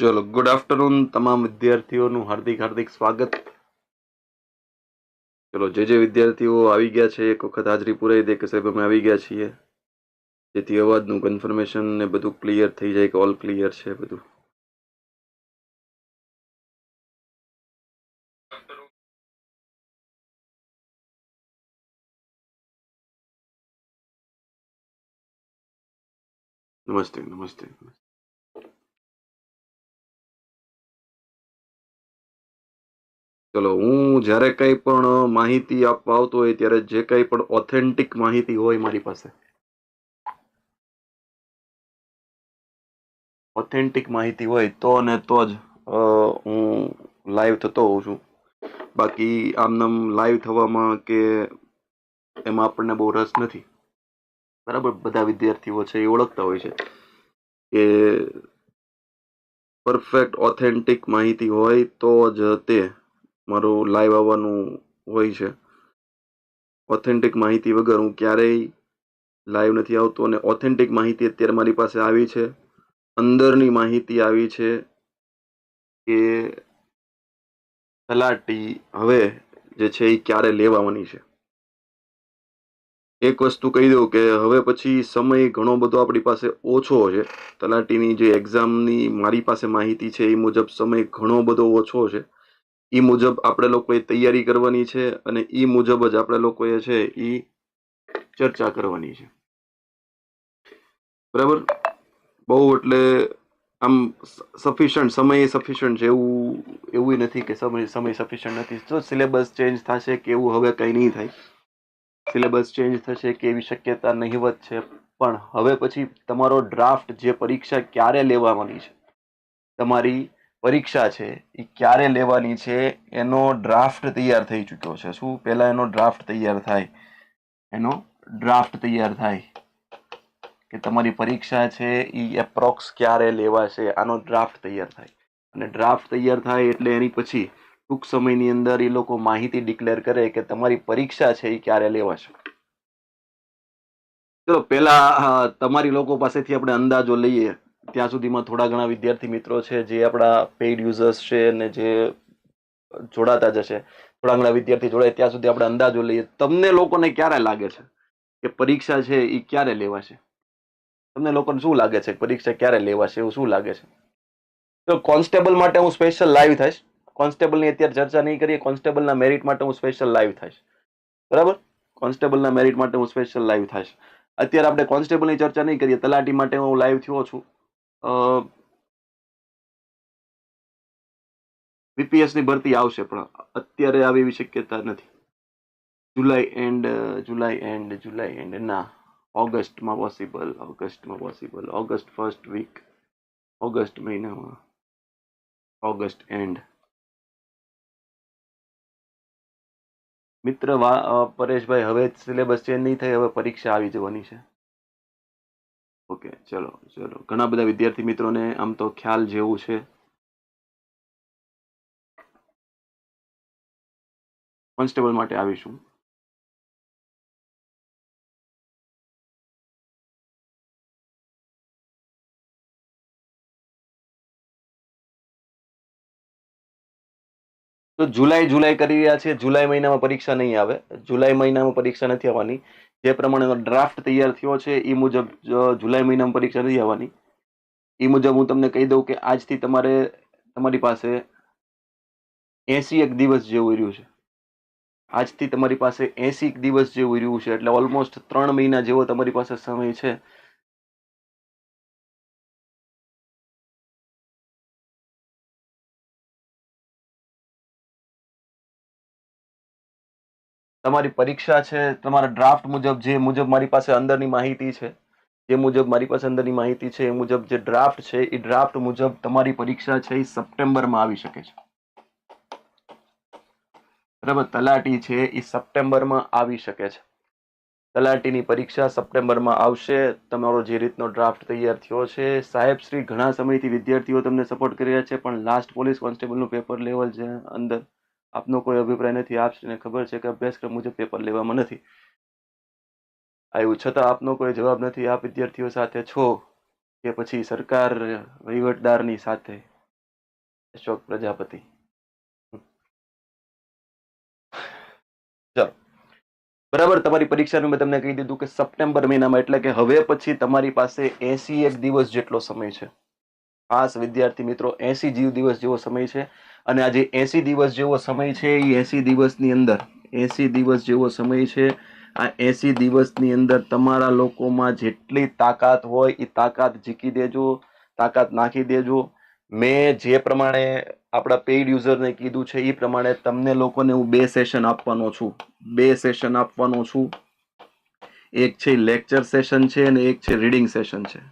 ચલો good afternoon તમામ વિદ્યાર્થીઓનું હાર્દિક હાર્દિક સ્વાગત. ચલો, જે જે વિદ્યાર્થીઓ આવી ગયા છે, એક વખત હાજરી પુરાઈ દે કે સાહેબ અમે આવી ગયા છીએ. જેથી અવાજનું કન્ફર્મેશન ને બધું ક્લિયર થઈ જાય કે ઓલ ક્લિયર છે બધું. નમસ્તે નમસ્તે. ચલો, હું જ્યારે કંઈ પણ માહિતી આપવા આવતો હોય, ત્યારે જે કંઈ પણ ઓથેન્ટિક માહિતી હોય મારી પાસે. ઓથેન્ટિક માહિતી હોય તો ને તો જ હું લાઈવ થતો હોઉં છું. બાકી આમનામ લાઈવ થવામાં કે એમાં આપણને બહુ રસ નથી. બરાબર? બધા વિદ્યાર્થીઓ છે એ ઓળખતા હોય છે કે પરફેક્ટ ઓથેન્ટિક માહિતી હોય તો જ તે મારું લાઈવ આવવાનું હોય છે. ઓથેન્ટિક માહિતી વગર હું ક્યારેય લાઈવ નથી આવતો અને ઓથેન્ટિક માહિતી અત્યારે મારી પાસે આવી છે. અંદરની માહિતી આવી છે કે તલાટી હવે જે છે એ ક્યારે લેવાની છે. એક વસ્તુ કહી દઉં કે હવે પછી સમય ઘણો બધો આપણી પાસે ઓછો છે. તલાટીની જે એક્ઝામની મારી પાસે માહિતી છે એ મુજબ સમય ઘણો બધો ઓછો છે. એ મુજબ આપણે લોકોએ તૈયારી કરવાની છે અને એ મુજબ જ આપણે લોકોએ છે એ ચર્ચા કરવાની છે. બરાબર? બહુ એટલે આમ સફિશન્ટ સમય સફિશન્ટ છે એવું એવું નથી કે સમય સમય સફિશિયન્ટ નથી. જો સિલેબસ ચેન્જ થશે કે એવું હવે કંઈ નહીં થાય. સિલેબસ ચેન્જ થશે કે એવી શક્યતા નહીવત છે. પણ હવે પછી તમારો ડ્રાફ્ટ જે પરીક્ષા ક્યારે લેવાની છે, તમારી પરીક્ષા છે એ ક્યારે લેવાની છે, એનો ડ્રાફ્ટ તૈયાર થઈ ચૂક્યો છે. શું પહેલા એનો ડ્રાફ્ટ તૈયાર થાય? એનો ડ્રાફ્ટ તૈયાર થાય કે તમારી પરીક્ષા છે એ એપ્રોક્સ ક્યારે લેવાશે, આનો ડ્રાફ્ટ તૈયાર થાય. અને ડ્રાફ્ટ તૈયાર થાય એટલે એની પછી ટૂંક સમયની અંદર એ લોકો માહિતી ડિક્લેર કરે કે તમારી પરીક્ષા છે એ ક્યારે લેવાશે. ચલો, પહેલાં તમારી લોકો પાસેથી આપણે અંદાજો લઈએ. ત્યાં સુધીમાં થોડા ઘણા વિદ્યાર્થી મિત્રો છે જે આપણા પેઇડ યુઝર્સ છે અને જે જોડાતા જશે. થોડા ઘણા વિદ્યાર્થી જોડાય ત્યાં સુધી આપણે અંદાજો લઈએ. તમને લોકોને ક્યારે લાગે છે કે પરીક્ષા છે એ ક્યારે લેવાશે? તમને લોકોને શું લાગે છે પરીક્ષા ક્યારે લેવાશે? એવું શું લાગે છે? તો કોન્સ્ટેબલ માટે હું સ્પેશિયલ લાઈવ થઈશ. કોન્સ્ટેબલની અત્યારે ચર્ચા નહીં કરીએ. કોન્સ્ટેબલના મેરિટ માટે હું સ્પેશિયલ લાઈવ થઈશ. બરાબર? કોન્સ્ટેબલના મેરિટ માટે હું સ્પેશિયલ લાઈવ થઈશ. અત્યારે આપણે કોન્સ્ટેબલની ચર્ચા નહીં કરીએ. તલાટી માટે હું લાઈવ થયો છું. VPS ની ભરતી આવશે, પણ અત્યારે આવી એવી શક્યતા નથી. July end July end July end ના. ઓગસ્ટમાં પોસિબલ ઓગસ્ટમાં possible August first week August મહિનામાં. ઓગસ્ટ એન્ડ મિત્ર પરેશભાઈ, હવે સિલેબસ ચેન્જ નહીં થાય, હવે પરીક્ષા આવી જવાની છે. ઓકે, ચલો ચલો. ઘણા બધા વિદ્યાર્થી મિત્રોને આમ તો ખ્યાલ જેવું છે. કોન્સ્ટેબલ માટે આવીશું. તો જુલાઈ જુલાઈ કરી રહ્યા છે. જુલાઈ મહિનામાં પરીક્ષા નહીં આવે. જુલાઈ મહિનામાં પરીક્ષા નથી આવવાની. જે પ્રમાણેનો ડ્રાફ્ટ તૈયાર થયો છે એ મુજબ જુલાઈ મહિનામાં પરીક્ષા નથી આવવાની. એ મુજબ હું તમને કહી દઉં કે આજથી તમારે, તમારી પાસે એસી એક દિવસ જેવું રહ્યું છે. આજથી તમારી પાસે એસી દિવસ જેવું રહ્યું છે, એટલે ઓલમોસ્ટ ત્રણ મહિના જેવો તમારી પાસે સમય છે. તમારી પરીક્ષા છે, તમારા ડ્રાફ્ટ મુજબ, જે મુજબ મારી પાસે અંદરની માહિતી છે, જે મુજબ મારી પાસે અંદરની માહિતી છે, એ મુજબ જે ડ્રાફ્ટ છે, એ ડ્રાફ્ટ મુજબ તમારી પરીક્ષા છે, એ સપ્ટેમ્બરમાં આવી શકે છે. બરાબર? તલાટી છે, એ સપ્ટેમ્બરમાં આવી શકે છે. તલાટીની પરીક્ષા સપ્ટેમ્બરમાં આવશે. તમારો જે રીતનો ડ્રાફ્ટ તૈયાર થયો છે, સાહેબ શ્રી ઘણા સમયથી વિદ્યાર્થીઓ તમને સપોર્ટ કરી રહ્યા છે, પણ લાસ્ટ પોલીસ કોન્સ્ટેબલનું પેપર લેવલ છે અંદર. આપનો કોઈ અભિપ્રાય નથી આપને ખબર છે કે અભ્યાસક્રમ મુજબ પેપર લેવામાં નથી. આવ્યું છતાં આપનો કોઈ જવાબ નથી, આપ વિદ્યાર્થીઓ સાથે છો કે પછી સરકાર વહીવટદારની સાથે? અશોક પ્રજાપતિ. ચલો. બરાબર, તમારી પરીક્ષાનું મેં તમને કહી દીધું કે સપ્ટેમ્બર મહિનામાં, એટલે કે હવે પછી તમારી પાસે એસી એક દિવસ જેટલો સમય છે. ખાસ વિદ્યાર્થી મિત્રો એસી જીવ દિવસ જેવો સમય છે. અને આ જે એસી દિવસ જેવો સમય છે એ એસી દિવસની અંદર. એસી દિવસ જેવો સમય છે. આ એસી દિવસની અંદર તમારા લોકોમાં જેટલી તાકાત હોય એ તાકાત જીકી દેજો, તાકાત નાખી દેજો. મેં જે પ્રમાણે આપણા પેઇડ યુઝરને કીધું છે એ પ્રમાણે તમને લોકોને હું બે સેશન આપવાનો છું. બે સેશન આપવાનો છું. એક છે લેક્ચર સેશન છે અને એક છે રીડિંગ સેશન છે.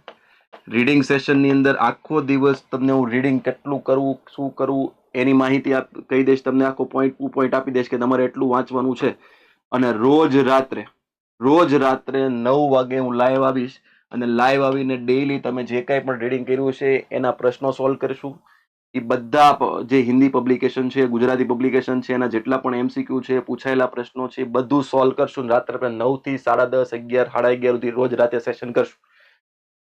રીડિંગ સેશનની અંદર આખો દિવસ તમને હું રીડિંગ કેટલું કરવું, શું કરવું એની માહિતી આપ કહી દઈશ, તમને આખો પોઈન્ટ ટુ પોઈન્ટ આપી દઈશ કે તમારે એટલું વાંચવાનું છે. અને રોજ રાત્રે રોજ રાત્રે નવ વાગે હું લાઈવ આવીશ અને લાઈવ આવીને ડેઈલી તમે જે કાંઈ પણ રીડિંગ કર્યું છે, એના પ્રશ્નો સોલ્વ કરીશું. એ બધા જે હિન્દી પબ્લિકેશન છે, ગુજરાતી પબ્લિકેશન છે, એના જેટલા પણ એમસીક્યુ છે, પૂછાયેલા પ્રશ્નો છે, બધું સોલ્વ કરશું રાત્રે આપણે નવ સાડા દસ, અગિયાર, સાડા અગિયાર સુધી રોજ રાતે સેશન કરશું.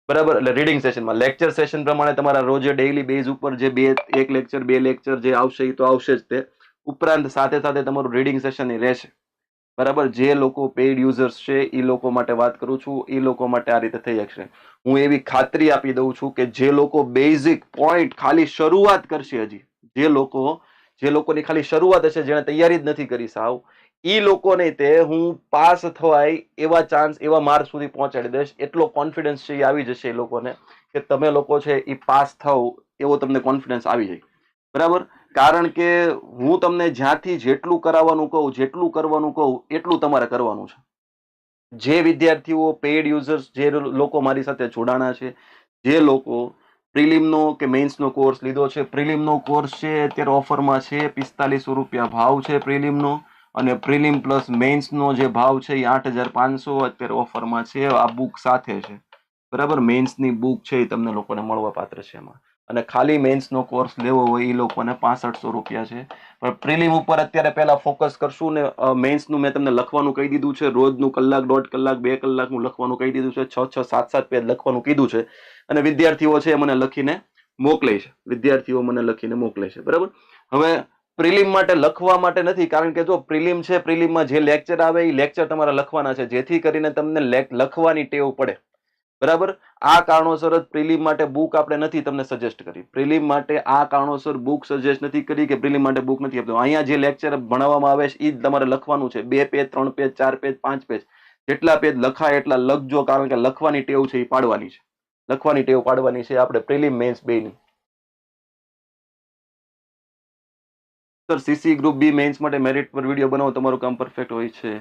બરાબર? એટલે રીડિંગ સેશનમાં લેક્ચર સેશન પ્રમાણે તમારા રોજે ડેઈલી બેઝ ઉપર જે બે, એક લેક્ચર બે લેક્ચર જે આવશે એ તો આવશે જ તે. ઉપરાંત સાથે સાથે તમારું રીડિંગ સેશન એ રહેશે. બરાબર? જે લોકો પેઇડ યુઝર્સ છે એ લોકો માટે વાત કરું છું એ લોકો માટે આ રીતે થઈ શકશે. હું એવી ખાતરી આપી દઉં છું કે જે લોકો બેઝિક પોઈન્ટ ખાલી શરૂઆત કરશે હજી, જે લોકો, જે લોકોની ખાલી શરૂઆત હશે જેણે તૈયારી જ નથી કરી સાવ એ લોકોને તે હું પાસ થવાય એવા ચાન્સ એવા માર્ક સુધી પહોંચાડી દઈશ. એટલો કોન્ફિડન્સ છે એ આવી જશે એ લોકોને કે તમે લોકો છે એ પાસ થાવ એવો તમને કોન્ફિડન્સ આવી જાય. બરાબર? કારણ કે હું તમને જ્યાંથી જેટલું કરાવવાનું કહું, જેટલું કરવાનું કહું, એટલું તમારે કરવાનું છે. જે વિદ્યાર્થીઓ પેઇડ યુઝર્સ જે લોકો મારી સાથે જોડાણા છે, જે લોકો પ્રિલિમનો કે મેઇન્સનો કોર્સ લીધો છે, પ્રિલિમનો કોર્સ છે, અત્યારે ઓફરમાં છે, પિસ્તાલીસો રૂપિયા ભાવ છે પ્રિલિમનો. અને પ્રિલિમ પ્લસ મેન્સનો જે ભાવ છે એ આઠ હજાર પાંચસો અત્યારે ઓફરમાં છે. આ બુક સાથે છે. બરાબર? મેન્સની બુક છે એ તમને લોકોને મળવા પાત્ર છે એમાં. અને ખાલી મેઇન્સનો કોર્સ લેવો હોય એ લોકોને પાસઠસો રૂપિયા છે. પણ પ્રિલિમ ઉપર અત્યારે પહેલાં ફોકસ કરશું ને મેન્સનું મેં તમને લખવાનું કહી દીધું છે. રોજનું કલાક, દોઢ કલાક, બે કલાકનું લખવાનું કહી દીધું છે. છ છ, સાત સાત પેજ લખવાનું કીધું છે. અને વિદ્યાર્થીઓ છે એ મને લખીને મોકલે છે. વિદ્યાર્થીઓ મને લખીને મોકલે છે. બરાબર? હવે પ્રિલિમ માટે લખવા માટે નથી, કારણ કે જો પ્રિલિમ છે, પ્રિલિમમાં જે લેક્ચર આવે એ લેક્ચર તમારે લખવાના છે, જેથી કરીને તમને લખવાની ટેવ પડે. બરાબર? આ કારણોસર જ પ્રિલિમ માટે બુક આપણે નથી તમને સજેસ્ટ કરી. પ્રિલિમ માટે આ કારણોસર બુક સજેસ્ટ નથી કરી કે પ્રિલિમ માટે બુક નથી આપતો. અહીંયા જે લેક્ચર ભણાવવામાં આવે છે એ જ તમારે લખવાનું છે. બે પેજ ત્રણ પેજ ચાર પેજ પાંચ પેજ જેટલા પેજ લખાય એટલા લખજો, કારણ કે લખવાની ટેવ છે, એ પાડવાની છે. લખવાની ટેવ પાડવાની છે, આપણે પ્રિલિમ મેન્સ બેની sir CC group B mains માટે મેરિટ પર વીડિયો બનાવો, તમારું કામ પરફેક્ટ હોય છે.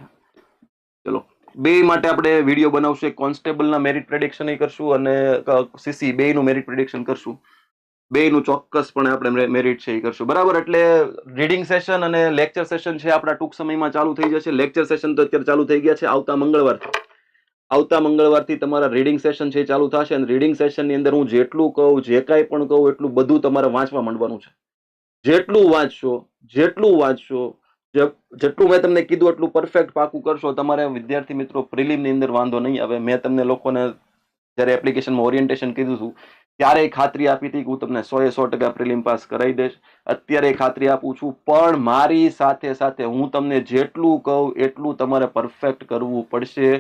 ચલો. બે માટે આપણે વીડિયો બનાવશે કોન્સ્ટેબલના મેરિટ પ્રેડિક્શન કરશું અને સીસી બે નું મેરિટ પ્રેડિક્શન કરશું. બે નું ચોક્કસપણે આપણે મેરિટ છે એ કરશું. બરાબર? એટલે રીડિંગ સેશન અને લેક્ચર સેશન છે આપણા ટૂંક સમયમાં ચાલુ થઈ જશે. લેક્ચર સેશન તો અત્યારે ચાલુ થઈ ગયા છે. આવતા મંગળવારથી આવતા મંગળવારથી તમારા રીડિંગ સેશન છે ચાલુ થશે. અને રીડિંગ સેશનની અંદર હું જેટલું કહું, જે કાંઈ પણ કહું, એટલું બધું તમારે વાંચવા માંડવાનું છે. જેટલું વાંચશો જેટલું વાંચશો જેટલું મેં તમને કીધું એટલું પરફેક્ટ પાકું કરશો. તમારે વિદ્યાર્થી મિત્રો પ્રિલિમની અંદર વાંધો નહીં. આવે મેં તમને લોકોને જ્યારે એપ્લિકેશનમાં ઓરિએન્ટેશન કીધું હતું, ત્યારે ખાતરી આપી હતી કે હું તમને સો એ સો ટકા પ્રિલિમ પાસ કરાવી દઈશ. અત્યારે ખાતરી આપું છું, પણ મારી સાથે સાથે હું તમને જેટલું કહું એટલું તમારે પરફેક્ટ કરવું પડશે.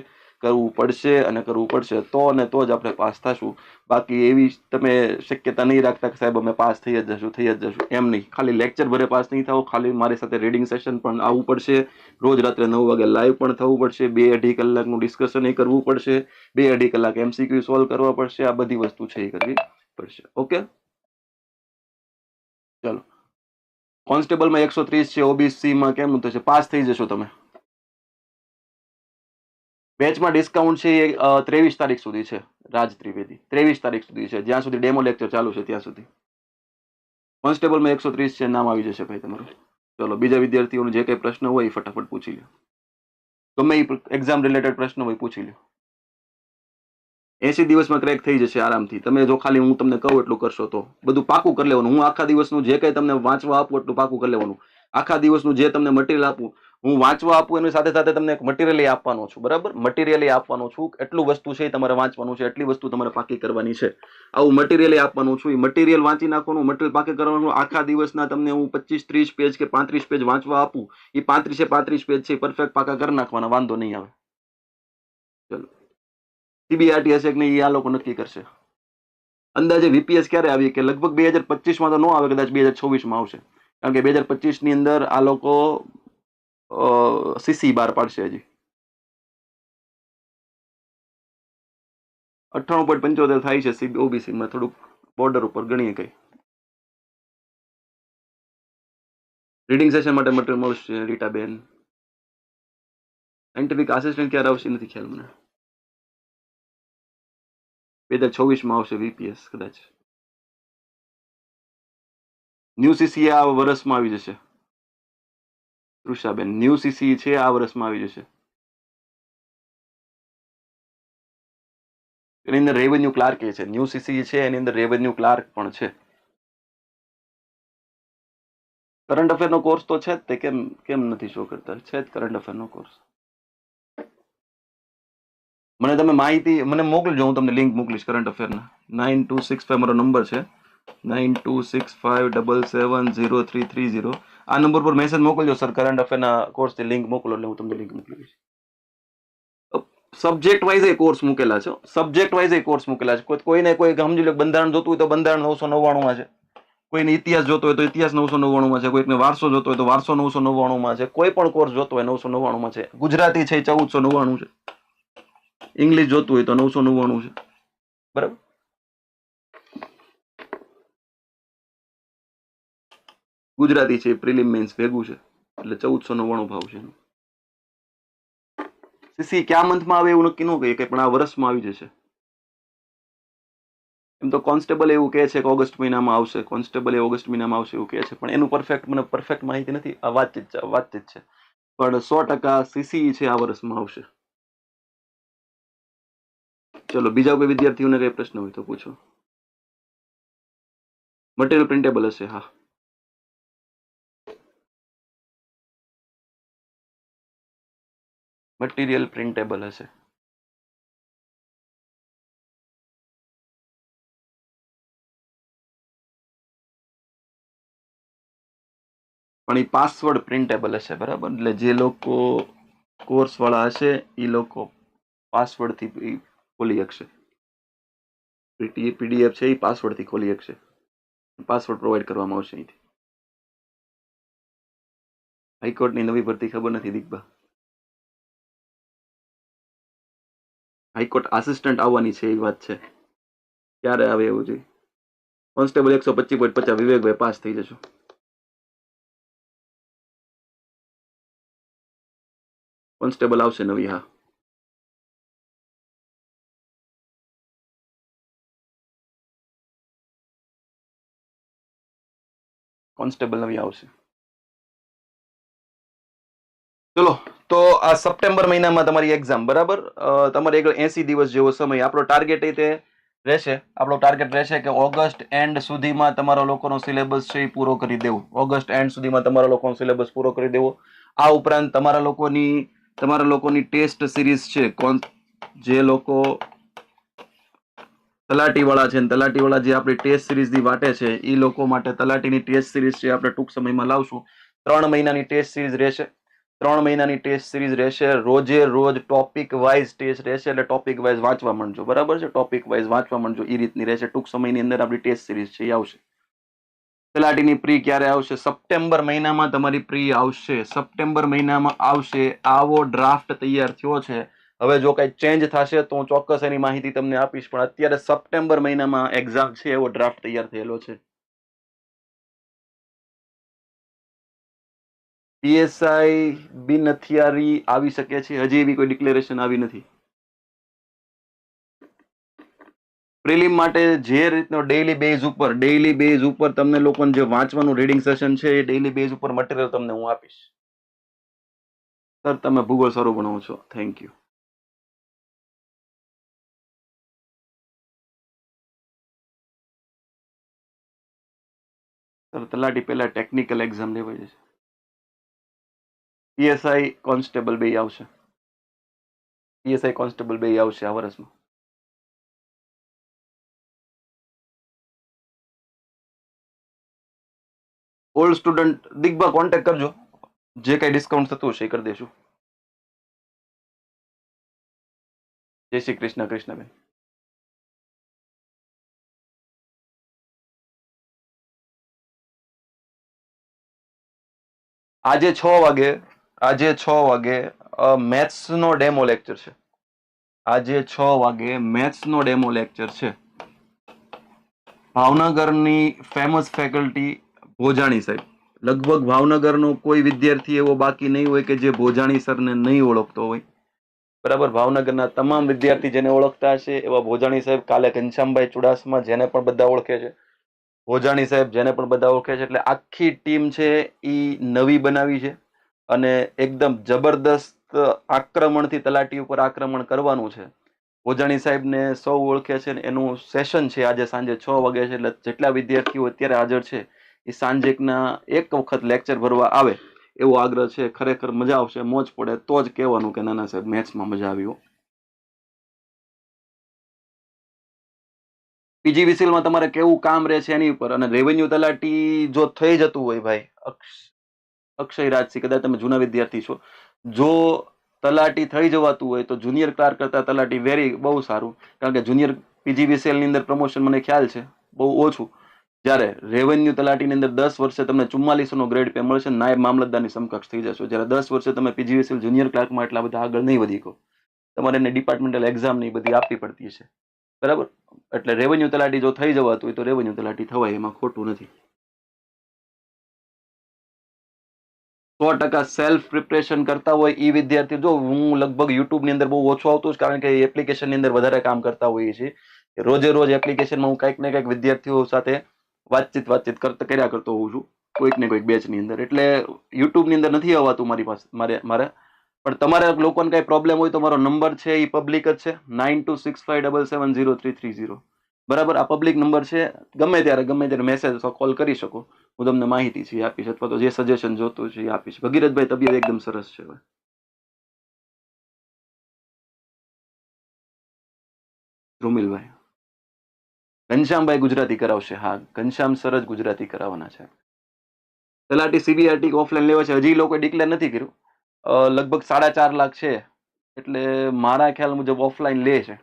કરવું પડશે અને કરવું પડશે, તો અને તો જ આપણે પાસ થશું. બાકી એવી તમે શક્યતા નહીં રાખતા કે સાહેબ, અમે પાસ થઈ જ જશું, થઈ જ જશું. એમ નહીં. ખાલી લેક્ચર ભરે પાસ નહીં થાવ ખાલી મારી સાથે રીડિંગ સેશન પણ આવવું પડશે. રોજ રાત્રે નવ વાગે લાઈવ પણ થવું પડશે. બે અઢી કલાકનું ડિસ્કશન એ કરવું પડશે. બે અઢી કલાક એમસીક્યુ સોલ્વ કરવા પડશે. આ બધી વસ્તુ છે એ કરવી પડશે. ઓકે? ચલો. કોન્સ્ટેબલમાં એકસો ત્રીસ છે ઓબીસીમાં કેમ થશે? પાસ થઈ જશો તમે. બેચમાં ડિસ્કાઉન્ટ છે એ ત્રેવીસ તારીખ સુધી છે, રાજ ત્રિવેદી. ત્રેવીસ તારીખ સુધી છે. જ્યાં સુધી ડેમો લેક્ચર ચાલુ છે ત્યાં સુધી. કોન્સ્ટેબલમાં એકસો ત્રીસ છે, નામ આવી જશે ભાઈ તમારું. ચલો, બીજા વિદ્યાર્થીઓનો જે કંઈ પ્રશ્ન હોય એ ફટાફટ પૂછી લો ગમે એ એક્ઝામ રિલેટેડ પ્રશ્ન હોય પૂછી લો એસી દિવસમાં ક્રેક થઈ જશે આરામથી. તમે જો ખાલી હું તમને કહું એટલું કરશો તો. બધું પાકું કરી લેવાનું. હું આખા દિવસનું જે કંઈ તમને વાંચવા આપું એટલું પાકું કરી લેવાનું. આખા દિવસનું જે તમને મટીરિયલ આપું, હું વાંચવા આપું, એની સાથે સાથે તમને મટીરિયલી આપવાનો છું, બરાબર? મટીરિયલ આપવાનો છું એટલું વસ્તુ છે એ તમારે વાંચવાનું છે, એટલી વસ્તુ તમારે પાકી કરવાની છે. આવું મટીરિયલ આપવાનું છું, એ મટીરિયલ વાંચી નાખવાનું મટીરિયલ પાકી કરવાનું, આખા દિવસના તમને હું પચીસ, ત્રીસ પેજ કે પાંત્રીસ પેજ વાંચવા આપું, એ પાંત્રીસે પાંત્રીસ પેજ છે પરફેક્ટ પાકા કરી નાખવાના, વાંધો નહીં આવે. ચલો. સીબીઆરટી હશે કે નહીં, એ આ લોકો નક્કી કરશે. અંદાજે વીપીએસ ક્યારે આવી કે લગભગ બે હજાર પચીસમાં તો ન આવે, કદાચ બે હજાર છવ્વીસમાં આવશે. કારણ કે બે હજાર પચીસની અંદર આ લોકો સીસી બહાર પાડશે હજી. અઠ્ઠાણું પોઈન્ટ પંચોતેર થાય છે સીબી, ઓબીસીમાં થોડુંક બોર્ડર ઉપર ગણીએ કંઈ. રીડિંગ સેશન માટે મટીરિયલ મળશે રીટાબેન સાયન્ટિફિક આસિસ્ટન્ટ ક્યારે આવશે નથી ખ્યાલ મને. બે હજાર છવ્વીસમાં આવશે વીપીએસ કદાચ. ન્યૂ સીસી આ વર્ષમાં આવી જશે. તૃષાબેન, ન્યુ સીસી છે, આ વર્ષમાં આવી જશે. એની અંદર રેવન્યુ ક્લાર્ક એ છે. ન્યૂ સીસી છે, એની અંદર રેવન્યુ ક્લાર્ક પણ છે. કરંટ અફેર નો કોર્સ તો છે જ તે, કેમ કેમ નથી શો કરતા? છે જ કરંટ અફેર નો કોર્સ. મને તમે માહિતી, મને મોકલજો, હું તમને લિંક મોકલીશ કરંટ અફેરના. નાઇન ટુ સિક્સ ફાઈવ મારો નંબર છે. Nine two six five double seven zero three three zero આ નંબર પર મેસેજ મોકલજો સર કરંટ અફેરના કોર્સની લિંક મોકલો એટલે હું તમને લિંક મોકલીશ સબ્જેક્ટ વાઇઝ એ કોર્સ મૂકેલા છે સબ્જેક્ટ વાઇઝ એ કોર્સ મૂકેલા છે કોઈ કોઈને કોઈ સમજી લો બંધારણ જોતું હોય તો બંધારણ નવસો નવ્વાણુંમાં છે કોઈને ઇતિહાસ જોતો હોય તો ઇતિહાસ નવસો નવ્વાણુંમાં છે કોઈકને વારસો જોતો હોય તો વારસો નવસો નવ્વાણુંમાં છે કોઈ પણ કોર્સ જોતો હોય નવસો નવ્વાણુંમાં છે ગુજરાતી છે ચૌદસો નવ્વાણું છે ઇંગ્લિશ જોતું હોય તો નવસો નવ્વાણું છે બરાબર ગુજરાતી છે, પ્રિલિમ મેન્સ ભેગું છે, એટલે ચૌદસો નવ્વાણું ભાવ છે સીસી કયા મંથમાં આવે એવું નક્કી ન કહીએ કે પણ આ વર્ષમાં આવી જશે. એમ તો કોન્સ્ટેબલ એવું કહે છે કે ઓગસ્ટ મહિનામાં આવશે, કોન્સ્ટેબલ એ ઓગસ્ટ મહિનામાં આવશે એવું કહે છે, પણ એનું પરફેક્ટ, મને પરફેક્ટ માહિતી નથી, આ વાતચીત છે વાતચીત છે. પણ સો ટકા સીસી છે આ વર્ષમાં આવશે. ચલો, બીજા કોઈ વિદ્યાર્થીઓને કઈ પ્રશ્ન હોય તો પૂછો. મટીરિયલ પ્રિન્ટેબલ હશે, હા. મટીરિયલ પ્રિન્ટેબલ હશે. પણ એ પાસવર્ડ પ્રિન્ટેબલ હશે, બરાબર? એટલે જે લોકો કોર્સ વાળા હશે એ લોકો પાસવર્ડથી ખોલી શકશે. પીડીએફ છે એ પાસવર્ડથી ખોલી શકશે. પાસવર્ડ પ્રોવાઈડ કરવામાં આવશે અહીંથી. હાઈકોર્ટની નવી ભરતી ખબર નથી દીકબા હાઈકોર્ટ આસિસ્ટન્ટ આવવાની છે એ વાત છે. ક્યારે આવે એવું જોઈએ કોન્સ્ટેબલ એકસો પચીસ પોઈન્ટ પચાસ, વિવેકભાઈ પાસ થઈ જશો. કોન્સ્ટેબલ આવશે નવી, હા. કોન્સ્ટેબલ નવી આવશે. ચલો. તો આ સપ્ટેમ્બર મહિનામાં તમારી એક્ઝામ બરાબર? તમારે એક એસી દિવસ જેવો સમય. આપણો ટાર્ગેટ એ તે રહેશે. આપણો ટાર્ગેટ રહેશે કે ઓગસ્ટ એન્ડ સુધીમાં તમારા લોકોનો સિલેબસ છે એ પૂરો કરી દેવો. ઓગસ્ટ એન્ડ સુધીમાં તમારા લોકોનો સિલેબસ પૂરો કરી દેવો. આ ઉપરાંત તમારા લોકોની તમારા લોકોની ટેસ્ટ સિરીઝ છે. કોણ, જે લોકો તલાટીવાળા છે ને તલાટી જે આપણી ટેસ્ટ સિરીઝની વાટે છે એ લોકો માટે તલાટીની ટેસ્ટ સિરીઝ છે આપણે ટૂંક સમયમાં લાવશું. ત્રણ મહિનાની ટેસ્ટ સિરીઝ રહેશે. ત્રણ મહિનાની ટેસ્ટ સિરીઝ રહેશે. રોજે રોજ ટોપિક વાઇઝ ટેસ્ટ રહેશે એટલે ટોપિક વાઇઝ વાંચવા માંડજો. બરાબર છે? ટોપિક વાઇઝ વાંચવા માંડજો. એ રીતની રહેશે. ટૂંક સમયની અંદર આપણી ટેસ્ટ સિરીઝ છે એ આવશે. તલાટીની પ્રી ક્યારે આવશે? સપ્ટેમ્બર મહિનામાં તમારી પ્રી આવશે. સપ્ટેમ્બર મહિનામાં આવશે. આવો ડ્રાફ્ટ તૈયાર થયો છે. હવે જો કાંઈ ચેન્જ થશે તો હું ચોક્કસ એની માહિતી તમને આપીશ. પણ અત્યારે સપ્ટેમ્બર મહિનામાં એક્ઝામ છે, એવો ડ્રાફ્ટ તૈયાર થયેલો છે. પીએસઆઈ બિન હથિયારી આવી શકે છે. હજી એવી કોઈ ડિક્લેરેશન આવી નથી. પ્રિલિમ માટે જે રીતનો ડેઈલી બેઝ ઉપર ડેઈલી બેઝ ઉપર તમને લોકોને જે વાંચવાનું રીડિંગ સેશન છે, એ ડેઈલી બેઝ ઉપર મટીરિયલ તમને હું આપીશ. સર તમે ભૂગોળ સારું ભણાવો છો. થેન્ક યુ સર તલાટી પહેલાં ટેકનિકલ એક્ઝામ લેવાય છે પીએસઆઈ કોન્સ્ટેબલ બે આવશે. પીએસઆઈ કોન્સ્ટેબલ બે આવશે આ વર્ષમાં. ઓલ્ડ સ્ટુડન્ટ દિગ્બા કોન્ટેક્ટ કરજો. જે કઈ ડિસ્કાઉન્ટ થતું હશે એ કરી દેશું જય શ્રી કૃષ્ણ, કૃષ્ણબેન. આજે છ વાગે આજે છ વાગે મેથ્સનો ડેમો લેક્ચર છે. આજે છ વાગે મેથ્સનો ડેમો લેક્ચર છે. ભાવનગરની ફેમસ ફેકલ્ટી ભોજાણી સાહેબ. લગભગ ભાવનગરનો કોઈ વિદ્યાર્થી એવો બાકી નહીં હોય કે જે ભોજાણી સરને નહીં ઓળખતો હોય. બરાબર, ભાવનગરના તમામ વિદ્યાર્થી જેને ઓળખતા હશે એવા ભોજાણી સાહેબ કાલે ઘનશ્યામભાઈ ચુડાસમા જેને પણ બધા ઓળખે છે. ભોજાણી સાહેબ જેને પણ બધા ઓળખે છે, એટલે આખી ટીમ છે એ નવી બનાવી છે. અને એકદમ જબરદસ્ત આક્રમણથી તલાટી ઉપર આક્રમણ કરવાનું છે. ભોજાણી સાહેબને સૌ ઓળખે છે એનું સેશન છે આજે સાંજે છ વાગે છે, એટલે જેટલા વિદ્યાર્થીઓ અત્યારે હાજર છે, એ સાંજેકના એક વખત લેક્ચર ભરવા આવે એવો આગ્રહ છે. ખરેખર મજા આવશે, મોજ પડે, તો જ કહેવાનું કે નાના સાહેબ મેથ્સમાં મજા આવી પીજી વિસિલમાં તમારે કેવું કામ રહે છે એની ઉપર? અને રેવન્યુ તલાટી જો થઈ જતું હોય ભાઈ અક્ષય રાજસિંહ કદાચ તમે જૂના વિદ્યાર્થી છો. જો તલાટી થઈ જવાતું હોય તો જુનિયર ક્લાર્ક કરતાં તલાટી વેરી બહુ સારું. કારણ કે જુનિયર પીજીવીસીએલની અંદર પ્રમોશન મને ખ્યાલ છે, બહુ ઓછું. જ્યારે રેવન્યુ તલાટીની અંદર દસ વર્ષે તમને ચુમ્માલીસોનો ગ્રેડ પે મળશે, નાયબ મામલતદારની સમકક્ષ થઈ જશો. જ્યારે દસ વર્ષે તમે પીજીવીસીએલ જુનિયર ક્લાર્કમાં એટલા બધા આગળ નહીં વધી કહો તમારે એને ડિપાર્ટમેન્ટલ એક્ઝામ નહીં બધી આપવી પડતી છે બરાબર? એટલે રેવન્યુ તલાટી જો થઈ જવાતું હોય તો રેવન્યુ તલાટી થવાય, એમાં ખોટું નથી. સો ટકા સેલ્ફ પ્રિપરેશન કરતા હોય એ વિદ્યાર્થી, જો હું લગભગ યુટ્યુબની અંદર બહુ ઓછો આવતું કારણ કે એપ્લિકેશનની અંદર વધારે કામ કરતા હોઈએ છીએ. રોજે રોજ એપ્લિકેશનમાં હું કંઈક ને કંઈક વિદ્યાર્થીઓ સાથે વાતચીત વાતચીત કરતા કર્યા કરતો હોઉં છું, કોઈક ને કોઈક બેચની અંદર. એટલે યુટ્યુબની અંદર નથી આવતું મારી પાસે, મારે મારે. પણ તમારે લોકોને કાંઈ પ્રોબ્લેમ હોય તો મારો નંબર છે એ પબ્લિક જ છે nine two six five double seven zero three three zero બરાબર? આ પબ્લિક નંબર છે. ગમે ત્યારે ગમે ત્યારે મેસેજ અથવા કોલ કરી શકો. હું તમને માહિતી છે આપીશ અથવા તો જે સજેશન જોતું છે એ આપીશ. ભગીરથભાઈ, તબિયત એકદમ સરસ છે રૂમિલભાઈ. ઘનશ્યામભાઈ ગુજરાતી કરાવશે. હા, ઘનશ્યામ સર જ ગુજરાતી કરાવવાના છે. તલાટી સીબીઆરટી ઓફલાઈન લેવા છે. હજી લોકો ડિક્લેર નથી કર્યું. લગભગ સાડા ચાર લાખ છે. એટલે મારા ખ્યાલ મુજબ ઓફલાઈન લે છે.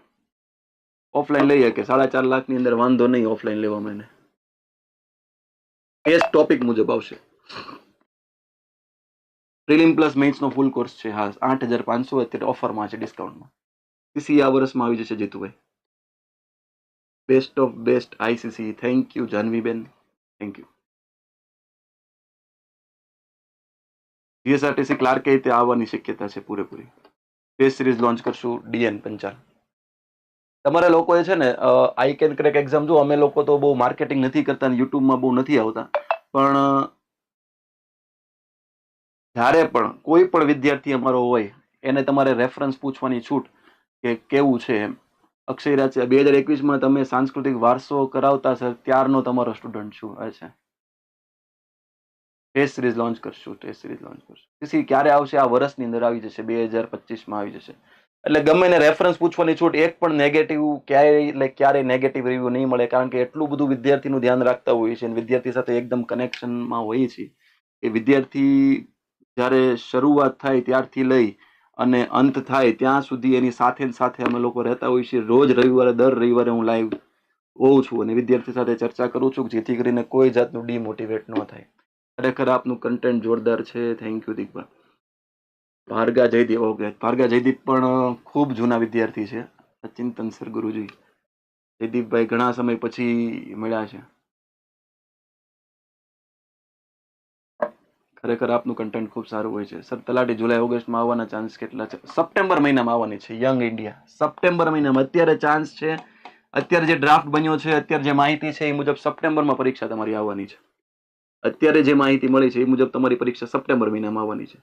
ઓફલાઈન લઈ શકે સાડા ચાર લાખની અંદર વાંધો નહીં ઓફલાઈન લેવામાં એને એ ટોપિક મુજબ આવશે. પ્રિલિમ પ્લસ મેઇન્સનો ફૂલ કોર્સ છે. હા, આઠ હજાર પાંચસો અત્યારે ઓફરમાં છે ડિસ્કાઉન્ટમાં સીસી આ વર્ષમાં આવી જશે Jitubhai. Best of best ICC thank you Janviben. Thank you GSRTC clerk એ રીતે આવવાની શક્યતા છે પૂરેપૂરી? ટેસ્ટ સિરીઝ લોન્ચ કરશું. ડીએન પંચાલ. તમારા લોકોએ છે ને આઈ કેન ક્રેક એક્ઝામ જો, અમે લોકો તો બહુ માર્કેટિંગ નથી કરતા યુટ્યુબમાં બહુ નથી આવતા. પણ, જ્યારે પણ કોઈ પણ વિદ્યાર્થી અમારો હોય, એને તમારે રેફરન્સ પૂછવાની છૂટ કે કેવું છે એમ. અક્ષય રાજ બે હજાર એકવીસમાં તમે સાંસ્કૃતિક વારસો કરાવતા સર ત્યારનો તમારો સ્ટુડન્ટ છું છે. ટેસ્ટ સિરીઝ લોન્ચ કરશું ટેસ્ટ સિરીઝ લોન્ચ કરશું. ક્યારે આવશે? આ વર્ષની અંદર આવી જશે, બે હજાર પચીસમાં આવી જશે. એટલે ગમે એને રેફરન્સ પૂછવાની છૂટ, એક પણ નેગેટિવ ક્યારેય, એટલે ક્યારેય નેગેટિવ રિવ્યૂ નહીં મળે, કારણ કે એટલું બધું વિદ્યાર્થીનું ધ્યાન રાખતા હોઈએ છીએ વિદ્યાર્થી સાથે એકદમ કનેક્શનમાં હોઈએ છીએ એ વિદ્યાર્થી જ્યારે શરૂઆત થાય ત્યારથી લઈ અને અંત થાય ત્યાં સુધી એની સાથે સાથે અમે લોકો રહેતા હોઈએ છીએ. રોજ રવિવારે, દર રવિવારે હું લાઈવ હોઉં છું અને વિદ્યાર્થી સાથે ચર્ચા કરું છું જેથી કરીને કોઈ જાતનું ડીમોટિવેટ ન થાય. ખરેખર આપનું કન્ટેન્ટ જોરદાર છે. Thank you Deepa Bharga Jaydeep okay. Bharga Jaydeep પણ ખૂબ જૂના વિદ્યાર્થી છે. ચિંતન સર ગુરુજી. જયદીપભાઈ ઘણા સમય પછી મળ્યા છે. ખરેખર આપનું કન્ટેન્ટ ખૂબ સારું હોય છે. સર, તલાટી જુલાઈ, ઓગસ્ટમાં આવવાના ચાન્સ કેટલા છે? સપ્ટેમ્બર મહિનામાં આવવાની છે યંગ ઇન્ડિયા સપ્ટેમ્બર મહિનામાં અત્યારે ચાન્સ છે. અત્યારે જે ડ્રાફ્ટ બન્યો છે, અત્યારે જે માહિતી છે, એ મુજબ સપ્ટેમ્બરમાં પરીક્ષા તમારી આવવાની છે. અત્યારે જે માહિતી મળી છે, એ મુજબ તમારી પરીક્ષા સપ્ટેમ્બર મહિનામાં આવવાની છે.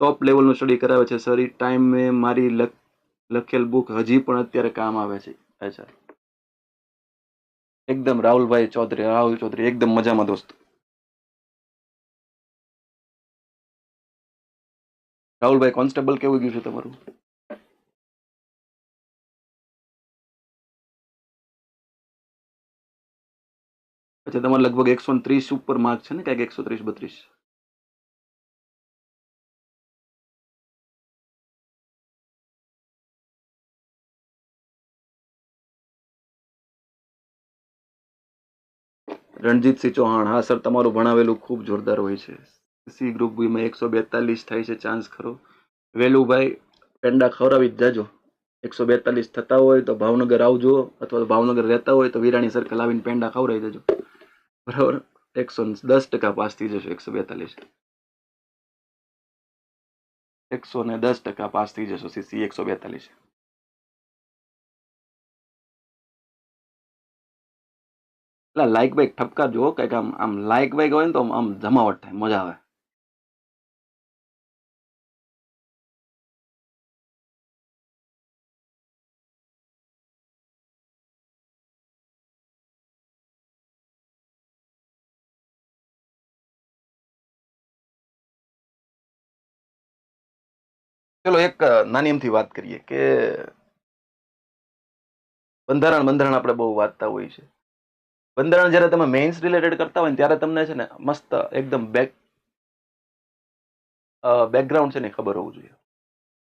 ટોપ લેવલનું સ્ટડી કરાવે છે. સર એ ટાઈમે મારી લખ- લખેલ બુક હજી પણ અત્યારે કામ આવે છે. અચ્છા એકદમ રાહુલભાઈ ચૌધરી, રાહુલ ચૌધરી, એકદમ મજામાં દોસ્ત. રાહુલભાઈ કોન્સ્ટેબલ કેવું ગયું છે તમારું? અચ્છા, તમારે લગભગ એકસો ત્રીસ ઉપર માર્ક છે ને? ક્યાંક એકસો ત્રીસ, બત્રીસ. રણજીતસિંહ ચૌહાણ, હા સર, તમારું ભણાવેલું ખૂબ જોરદાર હોય છે. સી ગ્રુપ બીમાં એકસો બેતાલીસ થાય છે ચાન્સ ખરો. વેલુભાઈ, પેંડા ખવડાવી જ જાજો. એકસો બેતાલીસ થતા હોય તો ભાવનગર આવજો, અથવા તો ભાવનગર રહેતા હોય તો વિરાણી સર્કલ આવીને પેંડા ખવડાવી દેજો. બરાબર? એકસો દસ ટકા પાસ થઈ જશો, એકસો બેતાલીસ. એકસો ને દસ ટકા પાસ થઈ જશો સીસી એકસો બેતાલીસ. એટલે લાઇક બાઇક ઠપકા જો કંઈક આમ આમ લાઇક બાઇક હોય ને તો આમ- જમાવટ થાય, મજા આવે. ચલો એક નાની એમથી વાત કરીએ કે બંધારણ બંધારણ આપણે બહુ વાંચતા હોઈએ છે બંધારણ જ્યારે તમે મેઇન્સ રિલેટેડ કરતા હોય ત્યારે તમને છે ને મસ્ત એકદમ બેક બેકગ્રાઉન્ડ છે ને ખબર હોવું જોઈએ.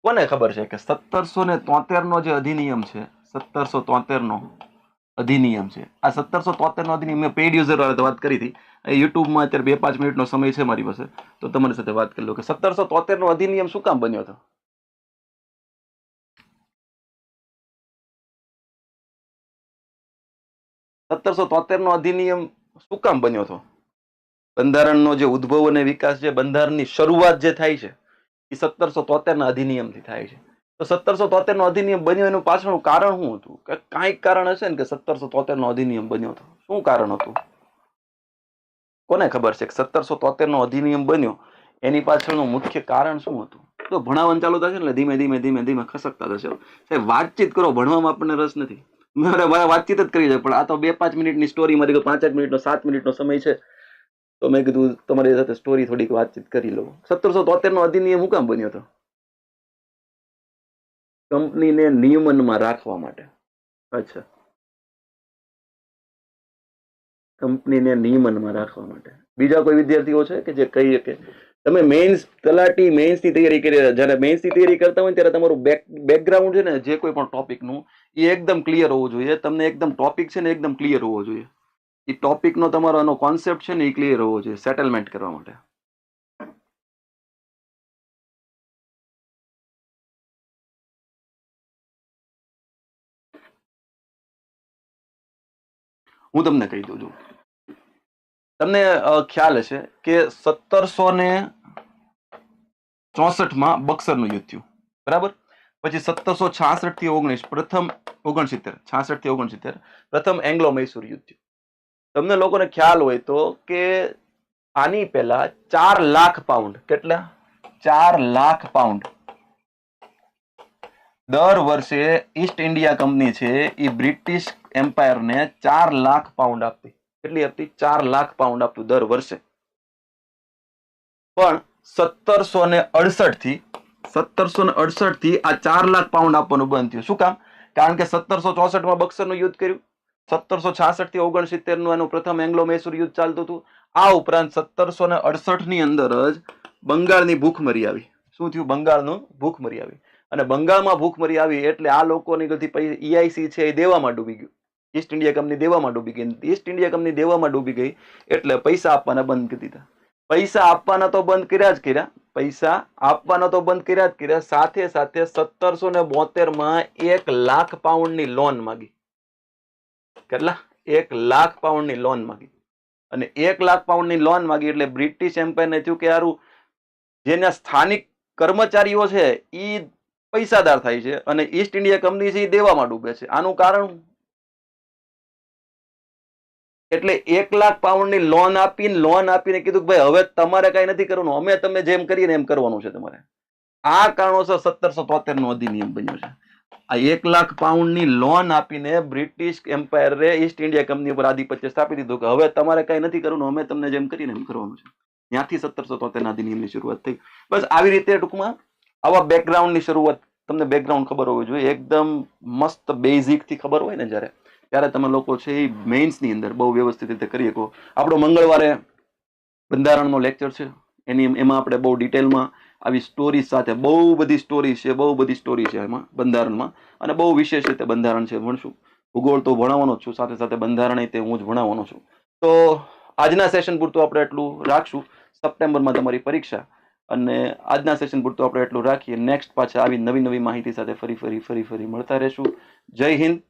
કોને ખબર છે કે સત્તરસો ને તોતેર નો જે અધિનિયમ છે, સત્તરસો તોતેરનો અધિનિયમ છે, આ સત્તરસો તોતેરનો અધિનિયમ, મેં પેઇડ યુઝર વાળા વાત કરી હતી. યુટ્યુબમાં અત્યારે બે પાંચ મિનિટનો સમય છે મારી પાસે. તો તમારી સાથે વાત કરી લો કે સત્તરસો તોતેરનો અધિનિયમ શું કામ બન્યો હતો? સત્તરસો તોતેરનો અધિનિયમ શું કામ બન્યો હતો? બંધારણનો જે ઉદ્ભવ અને વિકાસ છે બંધારણની શરૂઆત જે થાય છે, એ સત્તરસો તોતેરના અધિનિયમથી થાય છે. તો સત્તરસો તોતેરનો અધિનિયમ બન્યો એનું પાછળનું કારણ શું હતું? કે કાંઈક કારણ હશે ને કે સત્તરસો તોતેર નો અધિનિયમ બન્યો હતો. શું કારણ હતું? કોને ખબર છે કે સત્તરસો તોતેર નો અધિનિયમ બન્યો? એની પાછળનું મુખ્ય કારણ શું હતું? તો ભણાવવાનું ચાલુ થશે ને ધીમે ધીમે ધીમે ધીમે ખસકતા થશે સાહેબ, વાતચીત કરો, ભણવામાં આપણને રસ નથી. મારે વાતચીત જ કરી છે, પણ આ તો બે પાંચ મિનિટની સ્ટોરી મારી પાંચ જ મિનિટનો, સાત મિનિટનો સમય છે. તો મેં કીધું, તમારી સાથે સ્ટોરી થોડીક વાતચીત કરી લઉં. સત્તરસો તોતેરનો અધિનિયમ હું કામ બન્યો હતો? કંપનીને નિયમનમાં રાખવા માટે. અચ્છા. કંપનીને નિયમનમાં રાખવા માટે. બીજા કોઈ વિદ્યાર્થીઓ છે કે જે કહી શકે તમે મેઇન્સ તલાટી મેઇન્સની તૈયારી કરી રહ્યા જ્યારે મેઇન્સની તૈયારી કરતા હોય ત્યારે તમારું બેક બેકગ્રાઉન્ડ છે ને, જે કોઈ પણ ટોપિકનું એ એકદમ ક્લિયર હોવું જોઈએ. તમને એકદમ ટોપિક છે ને એકદમ ક્લિયર હોવો જોઈએ. એ ટોપિકનો તમારો, એનો કોન્સેપ્ટ છે ને, એ ક્લિયર હોવો જોઈએ સેટલમેન્ટ કરવા માટે. હું તમને કહી દઉં છું તમને ખ્યાલ હશે કે સત્તરસો ને ચોસઠમાં બક્સરનું યુદ્ધ થયું. બરાબર? પછી સત્તરસો છાસઠથી ઓગણીસ, પ્રથમ ઓગણસિત્તેર છાસઠથી ઓગણસિત્તેર, પ્રથમ એંગ્લો મૈસૂર યુદ્ધ થયું. તમને લોકોને ખ્યાલ હોય તો કે આની પહેલા ચાર લાખ પાઉન્ડ. કેટલા? ચાર લાખ પાઉન્ડ. દર વર્ષે ઈસ્ટ ઇન્ડિયા કંપની છે એ બ્રિટિશ એમ્પાયરને ચાર લાખ પાઉન્ડ આપતી. કેટલી હતી ચાર લાખ પાઉન્ડ આપતું દર વર્ષે. પણ સત્તરસો ને અડસઠથી સત્તરસો ને અડસઠથી આ ચાર લાખ પાઉન્ડ આપવાનું બંધ થયું. શું કામ? કારણ કે સત્તરસો ચોસઠમાં બક્સરનું યુદ્ધ કર્યું. સત્તરસો છાસઠથી ઓગણસિત્તેરનું એનું પ્રથમ એંગ્લો મૈસૂર યુદ્ધ ચાલતું હતું. આ ઉપરાંત સત્તરસો ને અડસઠની અંદર જ બંગાળની ભૂખમરી આવી. શું થયું? બંગાળનું ભૂખમરી આવી. અને બંગાળમાં ભૂખમરી આવી એટલે આ લોકોની બધી ઈઆઈસી છે એ દેવામાં ડૂબી ગયું. ઈસ્ટ ઇન્ડિયા કંપની દેવામાં ડૂબી ગઈ. ઈસ્ટ ઇન્ડિયા કંપની દેવામાં ડૂબી ગઈ એટલે પૈસા આપવાના બંધ કરી દીધા. પૈસા આપવાના તો બંધ કર્યા જ કર્યા. પૈસા આપવાના તો બંધ કર્યા જ કર્યા. સાથે સાથે સત્તરસો ને બોતેરમાં એક લાખ પાઉન્ડની લોન માંગી. કેટલા? એક લાખ પાઉન્ડની લોન માગી. અને એક લાખ પાઉન્ડની લોન માંગી એટલે બ્રિટિશ એમ્પાયરને થયું કે યારું, જેના સ્થાનિક કર્મચારીઓ છે એ પૈસાદાર થાય છે અને ઈસ્ટ ઇન્ડિયા કંપની છે એ દેવામાં ડૂબે છે. આનું કારણ? એટલે એક લાખ પાઉન્ડની લોન આપીને લોન આપીને કીધું કે ભાઈ, હવે તમારે કઈ નથી કરવાનું. અમે તમે જેમ કરીએ એમ કરવાનું છે તમારે. આ કારણોસર સત્તરસો તોતેર નો અધિનિયમ બન્યો છે. આ એક લાખ પાઉન્ડની લોન આપીને બ્રિટિશ એમ્પાયરે ઈસ્ટ ઇન્ડિયા કંપની ઉપર આધિપત્ય સ્થાપી દીધું કે હવે તમારે કઈ નથી કરવાનું, અમે તમને જેમ કરીને એમ કરવાનું છે. ત્યાંથી સત્તરસો તોતેર ના અધિનિયમની શરૂઆત થઈ. બસ આવી રીતે ટૂંકમાં આવા બેકગ્રાઉન્ડની શરૂઆત. તમને બેકગ્રાઉન્ડ ખબર હોવી જોઈએ. એકદમ મસ્ત બેઝિકથી ખબર હોય ને જ્યારે. ત્યારે તમે લોકો છે એ મેઇન્સની અંદર બહુ વ્યવસ્થિત રીતે કરી શકો. આપણો મંગળવારે બંધારણનો લેક્ચર છે. એની એમાં આપણે બહુ ડિટેલમાં આવી સ્ટોરી સાથે બહુ બધી સ્ટોરી છે, બહુ બધી સ્ટોરી છે એમાં બંધારણમાં. અને બહુ વિશેષ રીતે બંધારણ છે ભણશું. ભૂગોળ તો ભણાવવાનો જ છું, સાથે સાથે બંધારણ તે હું જ ભણાવવાનો છું. તો આજના સેશન પૂરતું આપણે એટલું રાખશું. સપ્ટેમ્બરમાં તમારી પરીક્ષા. અને આજના સેશન પૂરતું આપણે એટલું રાખીએ. નેક્સ્ટ પાછા આવી નવી નવી માહિતી સાથે ફરી ફરી ફરી ફરી મળતા રહેશું. જય હિન્દ.